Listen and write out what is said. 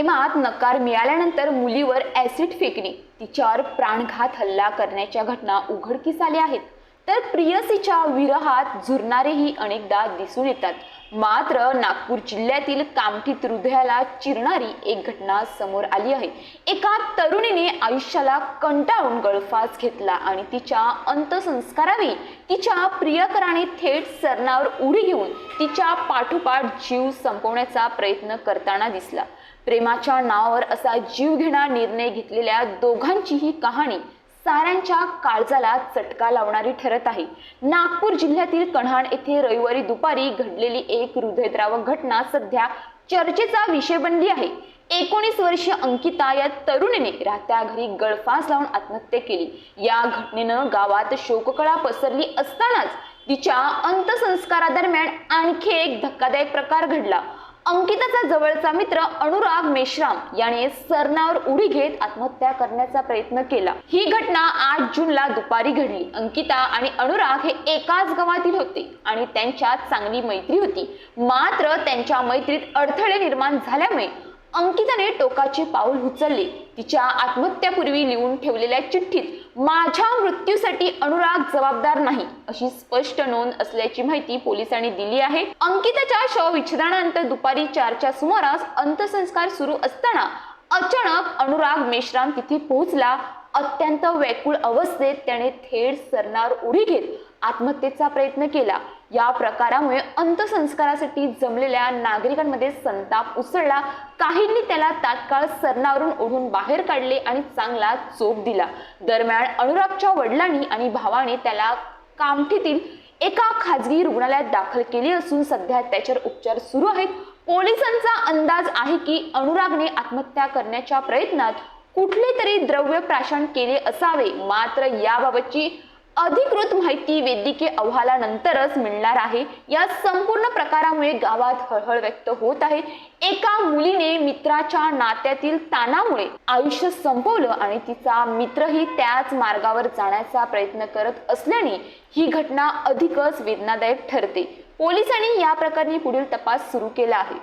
प्रेमात नकार मिळाल्यानंतर मुलीवर ऍसिड फेकणे तिच्यावर प्राणघात हल्ला करण्याच्या घटना उघडकीस आल्या आहेत. तर प्रियसीच्या विरहात झुरणारेही अनेकदा दिसून येतात. मात्र नागपूर जिल्ह्यातील कामठीत हृदयाला चिरणारी एक घटना समोर आली आहे. एका तरुणीने आयुष्याला कंटाळून गळफास घेतला आणि तिच्या अंत्यसंस्कारावेळी तिच्या प्रियकराने थेट सरणावर उडी घेऊन तिच्या पाठोपाठ जीव संपवण्याचा प्रयत्न करताना दिसला. प्रेमाच्या नावावर असा जीवघेणा निर्णय घेतलेल्या दोघांची ही कहाणी साऱ्यांच्या काळजाला चटका लावणारी ठरत आहे. नागपूर जिल्ह्यातील कन्हाण येथे रविवारी दुपारी घडलेली एक हृदयद्रावक घटना सध्या चर्चेचा विषय बनली आहे. एकोणीस वर्षीय अंकिता या तरुणीने राहत्या घरी गळफास लावून आत्महत्या केली. या घटनेनं गावात शोककळा पसरली असतानाच तिच्या अंत्यसंस्कारादरम्यान आणखी एक धक्कादायक प्रकार घडला. अंकिताचा जवळचा मित्र अनुराग मेश्राम याने सरनावर उडी घेत आत्महत्या करण्याचा प्रयत्न केला. ही घटना आठ जूनला दुपारी घडली. अंकिता आणि अनुराग हे एकाच गावातील होते आणि त्यांच्यात चांगली मैत्री होती. मात्र त्यांच्या मैत्रीत अडथळे निर्माण झाल्यामुळे अंकिताने टोकाचे पाऊल उचलले. तिच्या आत्महत्यापूर्वी लिहून ठेवलेल्या चिठ्ठीत माझ्या मृत्यूसाठी अनुराग जबाबदार नाही अशी स्पष्ट नोंद असल्याची माहिती पोलिसांनी दिली आहे. अंकिताच्या शवविच्छेदनानंतर दुपारी चारच्या सुमारास अंत्यसंस्कार सुरू असताना अचानक अनुराग मेश्राम तिथे पोहोचला. अत्यंत व्याकुळ अवस्थेत त्याने थेट सरणार उडी घेत आत्महत्येचा प्रयत्न केला. या प्रकारामुळे अंत्यसंस्कारासाठी जमलेल्या नागरिकांमध्ये संताप उसळला. काहींनी त्याला तात्काळ सरणावरून ओढून बाहेर काढले आणि चांगला चोप दिला. दरम्यान अनुरागच्या वडिलांनी आणि भावाने त्याला कामठीतील एका खाजगी रुग्णालयात दाखल केले असून सध्या त्याच्यावर उपचार सुरू आहेत. पोलिसांचा अंदाज आहे की अनुरागने आत्महत्या करण्याच्या प्रयत्नात कुठले तरी द्रव्य प्राशन केले असावे. मात्र याबाबतची अधिकृत माहिती वैद्यकीय अहवालानंतरच मिळणार आहे. या संपूर्ण प्रकारामुळे गावात हळहळ व्यक्त होत आहे. एका मुलीने मित्राच्या नात्यातील ताणामुळे आयुष्य संपवलं आणि तिचा मित्रही त्याच मार्गावर जाण्याचा प्रयत्न करत असल्याने ही घटना अधिकच वेदनादायक ठरते. पोलिसांनी या प्रकरणी पुढील तपास सुरू केला आहे.